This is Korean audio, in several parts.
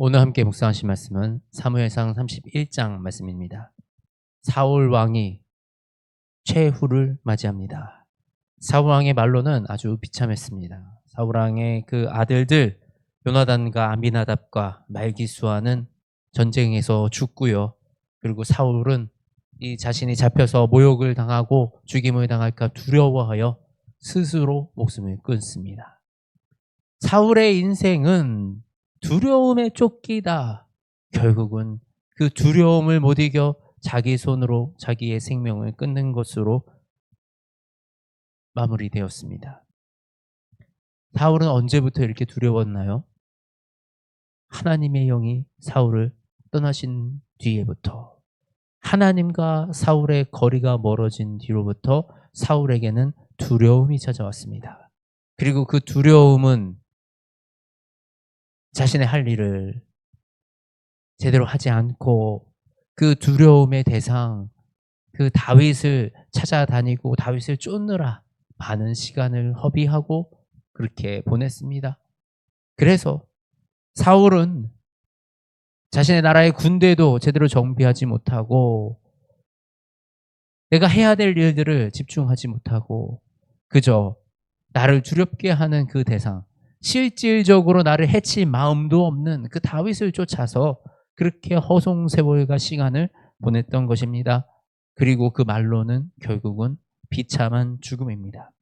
오늘 함께 묵상하신 말씀은 사무엘상 31장 말씀입니다. 사울 왕이 최후를 맞이합니다. 사울 왕의 말로는 아주 비참했습니다. 사울 왕의 그 아들들 요나단과 아미나답과 말기수아는 전쟁에서 죽고요. 그리고 사울은 이 자신이 잡혀서 모욕을 당하고 죽임을 당할까 두려워하여 스스로 목숨을 끊습니다. 사울의 인생은 두려움에 쫓기다. 결국은 그 두려움을 못 이겨 자기 손으로 자기의 생명을 끊는 것으로 마무리되었습니다. 사울은 언제부터 이렇게 두려웠나요? 하나님의 영이 사울을 떠나신 뒤에부터 하나님과 사울의 거리가 멀어진 뒤로부터 사울에게는 두려움이 찾아왔습니다. 그리고 그 두려움은 자신의 할 일을 제대로 하지 않고 그 두려움의 대상, 그 다윗을 찾아다니고 다윗을 쫓느라 많은 시간을 허비하고 그렇게 보냈습니다. 그래서 사울은 자신의 나라의 군대도 제대로 정비하지 못하고 내가 해야 될 일들을 집중하지 못하고 그저 나를 두렵게 하는 그 대상, 실질적으로 나를 해칠 마음도 없는 그 다윗을 쫓아서 그렇게 허송세월과 시간을 보냈던 것입니다. 그리고 그 말로는 결국은 비참한 죽음입니다.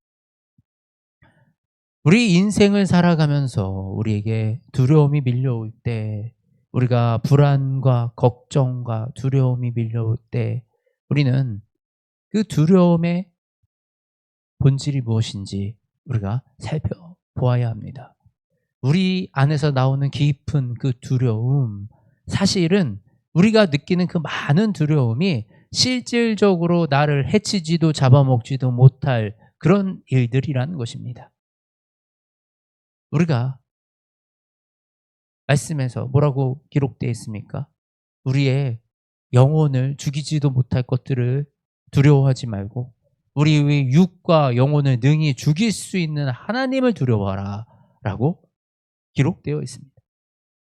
우리 인생을 살아가면서 우리에게 두려움이 밀려올 때, 우리가 불안과 걱정과 두려움이 밀려올 때, 우리는 그 두려움의 본질이 무엇인지 우리가 살펴 보아야 합니다. 우리 안에서 나오는 깊은 그 두려움, 사실은 우리가 느끼는 그 많은 두려움이 실질적으로 나를 해치지도 잡아먹지도 못할 그런 일들이라는 것입니다. 우리가 말씀에서 뭐라고 기록되어 있습니까? 우리의 영혼을 죽이지도 못할 것들을 두려워하지 말고 우리의 육과 영혼을 능히 죽일 수 있는 하나님을 두려워하라 라고 기록되어 있습니다.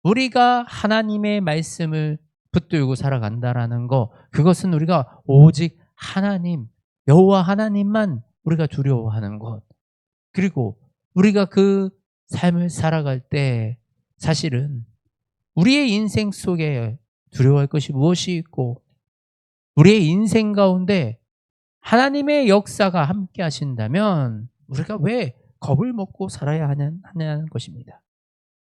우리가 하나님의 말씀을 붙들고 살아간다라는 거 그것은 우리가 오직 하나님 여호와 하나님만 우리가 두려워하는 것 그리고 우리가 그 삶을 살아갈 때 사실은 우리의 인생 속에 두려워할 것이 무엇이 있고 우리의 인생 가운데 하나님의 역사가 함께 하신다면 우리가 왜 겁을 먹고 살아야 하는, 하냐는 것입니다.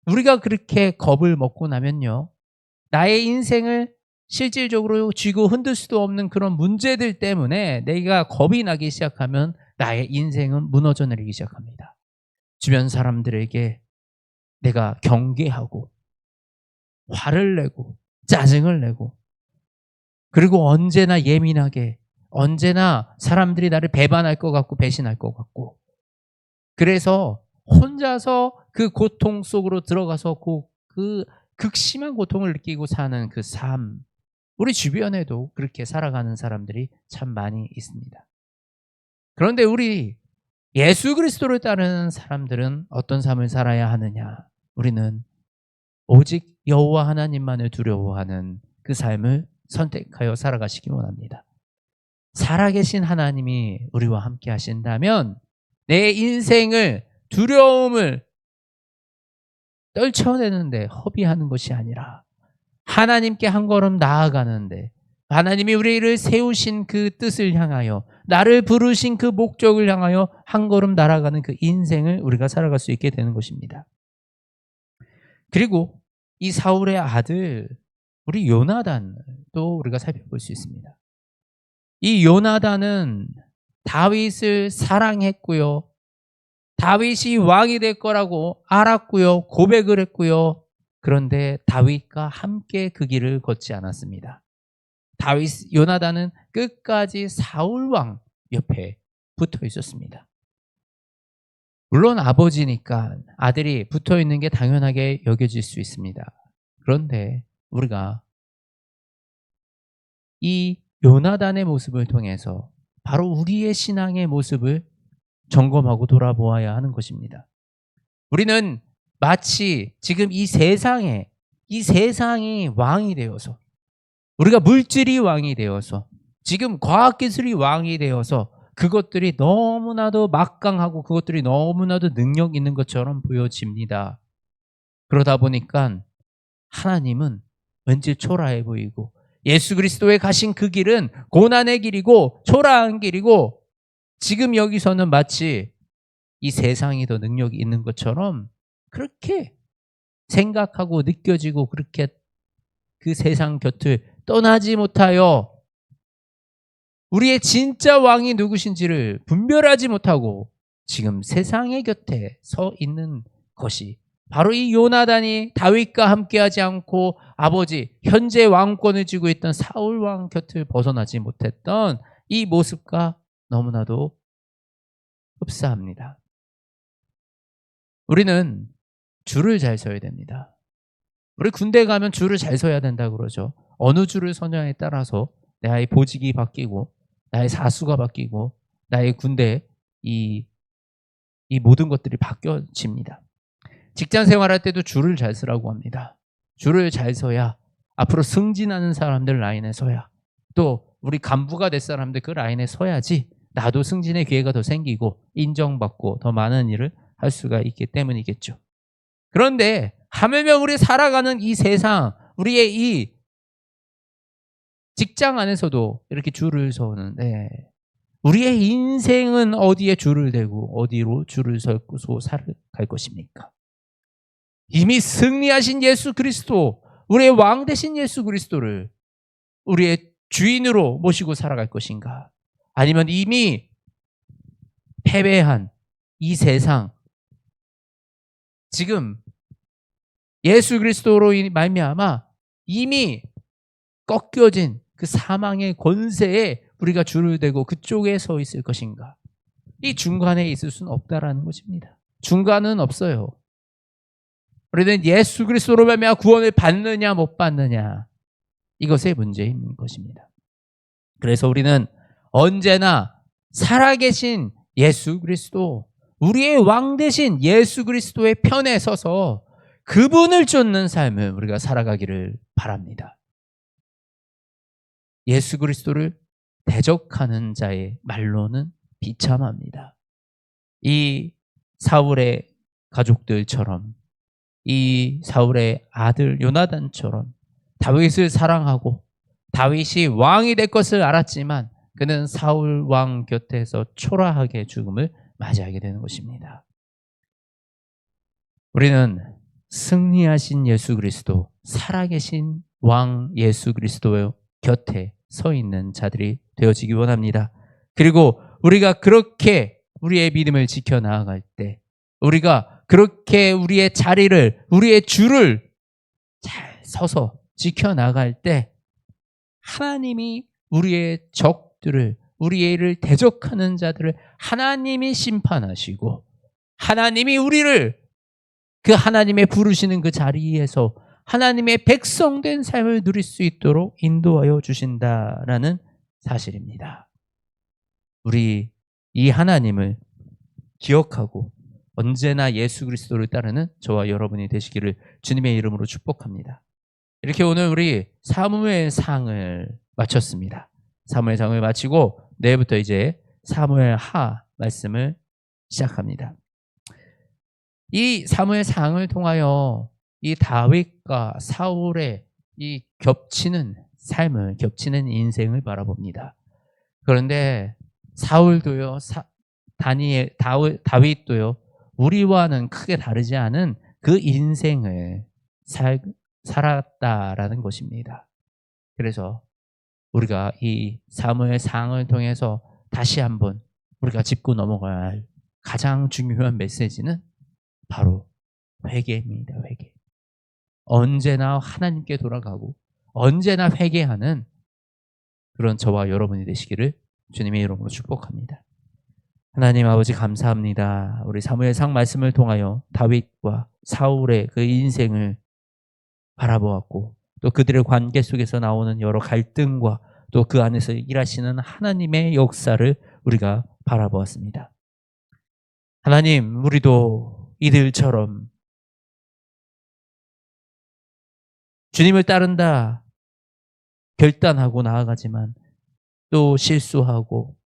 우리가 그렇게 겁을 먹고 나면요. 나의 인생을 실질적으로 쥐고 흔들 수도 없는 그런 문제들 때문에 내가 겁이 나기 시작하면 나의 인생은 무너져 내리기 시작합니다. 주변 사람들에게 내가 경계하고 화를 내고 짜증을 내고 그리고 언제나 예민하게 언제나 사람들이 나를 배반할 것 같고 배신할 것 같고 그래서 혼자서 그 고통 속으로 들어가서 그, 그 극심한 고통을 느끼고 사는 그 삶 우리 주변에도 그렇게 살아가는 사람들이 참 많이 있습니다. 그런데 우리 예수 그리스도를 따르는 사람들은 어떤 삶을 살아야 하느냐? 우리는 오직 여호와 하나님만을 두려워하는 그 삶을 선택하여 살아가시기 원합니다. 살아계신 하나님이 우리와 함께 하신다면 내 인생을 두려움을 떨쳐내는데 허비하는 것이 아니라 하나님께 한 걸음 나아가는데 하나님이 우리를 세우신 그 뜻을 향하여 나를 부르신 그 목적을 향하여 한 걸음 날아가는 그 인생을 우리가 살아갈 수 있게 되는 것입니다. 그리고 이 사울의 아들 우리 요나단도 우리가 살펴볼 수 있습니다. 이 요나단은 다윗을 사랑했고요. 다윗이 왕이 될 거라고 알았고요. 고백을 했고요. 그런데 다윗과 함께 그 길을 걷지 않았습니다. 다윗 요나단은 끝까지 사울 왕 옆에 붙어 있었습니다. 물론 아버지니까 아들이 붙어 있는 게 당연하게 여겨질 수 있습니다. 그런데 우리가 이 요나단의 모습을 통해서 바로 우리의 신앙의 모습을 점검하고 돌아보아야 하는 것입니다. 우리는 마치 지금 이 세상에 이 세상이 왕이 되어서 우리가 물질이 왕이 되어서 지금 과학기술이 왕이 되어서 그것들이 너무나도 막강하고 그것들이 너무나도 능력 있는 것처럼 보여집니다. 그러다 보니까 하나님은 왠지 초라해 보이고 예수 그리스도의 가신 그 길은 고난의 길이고 초라한 길이고 지금 여기서는 마치 이 세상이 더 능력이 있는 것처럼 그렇게 생각하고 느껴지고 그렇게 그 세상 곁을 떠나지 못하여 우리의 진짜 왕이 누구신지를 분별하지 못하고 지금 세상의 곁에 서 있는 것이 바로 이 요나단이 다윗과 함께하지 않고 아버지 현재 왕권을 쥐고 있던 사울 왕 곁을 벗어나지 못했던 이 모습과 너무나도 흡사합니다. 우리는 줄을 잘 서야 됩니다. 우리 군대 가면 줄을 잘 서야 된다 그러죠. 어느 줄을 서냐에 따라서 나의 보직이 바뀌고 나의 사수가 바뀌고 나의 군대 이, 이 모든 것들이 바뀌어집니다. 직장 생활할 때도 줄을 잘 쓰라고 합니다. 줄을 잘 서야 앞으로 승진하는 사람들 라인에 서야 또 우리 간부가 될 사람들 그 라인에 서야지 나도 승진의 기회가 더 생기고 인정받고 더 많은 일을 할 수가 있기 때문이겠죠. 그런데 하물며 우리 살아가는 이 세상, 우리의 이 직장 안에서도 이렇게 줄을 서는데 우리의 인생은 어디에 줄을 대고 어디로 줄을 서고 살아갈 것입니까? 이미 승리하신 예수 그리스도, 우리의 왕 대신 예수 그리스도를 우리의 주인으로 모시고 살아갈 것인가? 아니면 이미 패배한 이 세상, 지금 예수 그리스도로 말미암아 이미 꺾여진 그 사망의 권세에 우리가 줄을 대고 그쪽에 서 있을 것인가? 이 중간에 있을 수는 없다라는 것입니다. 중간은 없어요. 우리는 예수 그리스도로 말미암아 구원을 받느냐 못 받느냐 이것의 문제인 것입니다. 그래서 우리는 언제나 살아계신 예수 그리스도 우리의 왕 대신 예수 그리스도의 편에 서서 그분을 쫓는 삶을 우리가 살아가기를 바랍니다. 예수 그리스도를 대적하는 자의 말로는 비참합니다. 이 사울의 가족들처럼 이 사울의 아들 요나단처럼 다윗을 사랑하고 다윗이 왕이 될 것을 알았지만 그는 사울 왕 곁에서 초라하게 죽음을 맞이하게 되는 것입니다. 우리는 승리하신 예수 그리스도, 살아계신 왕 예수 그리스도의 곁에 서 있는 자들이 되어지기 원합니다. 그리고 우리가 그렇게 우리의 믿음을 지켜 나아갈 때, 우리가 그렇게 우리의 자리를, 우리의 줄을 잘 서서 지켜 나갈 때, 하나님이 우리의 적들을, 우리의 일을 대적하는 자들을 하나님이 심판하시고, 하나님이 우리를 그 하나님의 부르시는 그 자리에서 하나님의 백성된 삶을 누릴 수 있도록 인도하여 주신다라는 사실입니다. 우리 이 하나님을 기억하고 언제나 예수 그리스도를 따르는 저와 여러분이 되시기를 주님의 이름으로 축복합니다. 이렇게 오늘 우리 사무엘 상을 마쳤습니다. 사무엘 상을 마치고 내일부터 이제 사무엘 하 말씀을 시작합니다. 이 사무엘 상을 통하여 이 다윗과 사울의 이 겹치는 삶을 겹치는 인생을 바라봅니다. 그런데 사울도요, 사, 다니엘, 다윗, 다윗도요, 우리와는 크게 다르지 않은 그 인생을 살, 살았다라는 것입니다. 그래서 우리가 이 사무엘 상을 통해서 다시 한번 우리가 짚고 넘어가야 할 가장 중요한 메시지는 바로 회개입니다. 회개. 언제나 하나님께 돌아가고 언제나 회개하는 그런 저와 여러분이 되시기를 주님의 이름으로 축복합니다. 하나님 아버지 감사합니다. 우리 사무엘상 말씀을 통하여 다윗과 사울의 그 인생을 바라보았고 또 그들의 관계 속에서 나오는 여러 갈등과 또 그 안에서 일하시는 하나님의 역사를 우리가 바라보았습니다. 하나님, 우리도 이들처럼 주님을 따른다. 결단하고 나아가지만 또 실수하고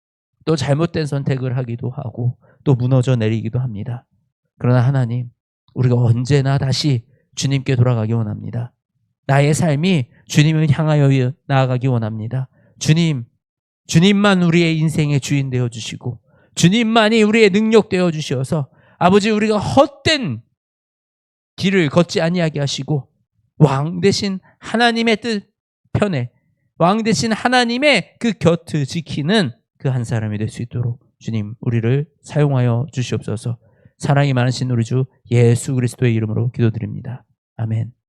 또 잘못된 선택을 하기도 하고 또 무너져 내리기도 합니다. 그러나 하나님, 우리가 언제나 다시 주님께 돌아가기 원합니다. 나의 삶이 주님을 향하여 나아가기 원합니다. 주님, 주님만 우리의 인생의 주인 되어 주시고 주님만이 우리의 능력 되어 주시어서 아버지 우리가 헛된 길을 걷지 아니하게 하시고 왕 대신 하나님의 뜻 편에 왕 대신 하나님의 그 곁을 지키는 그 한 사람이 될 수 있도록 주님 우리를 사용하여 주시옵소서. 사랑이 많으신 우리 주 예수 그리스도의 이름으로 기도드립니다. 아멘.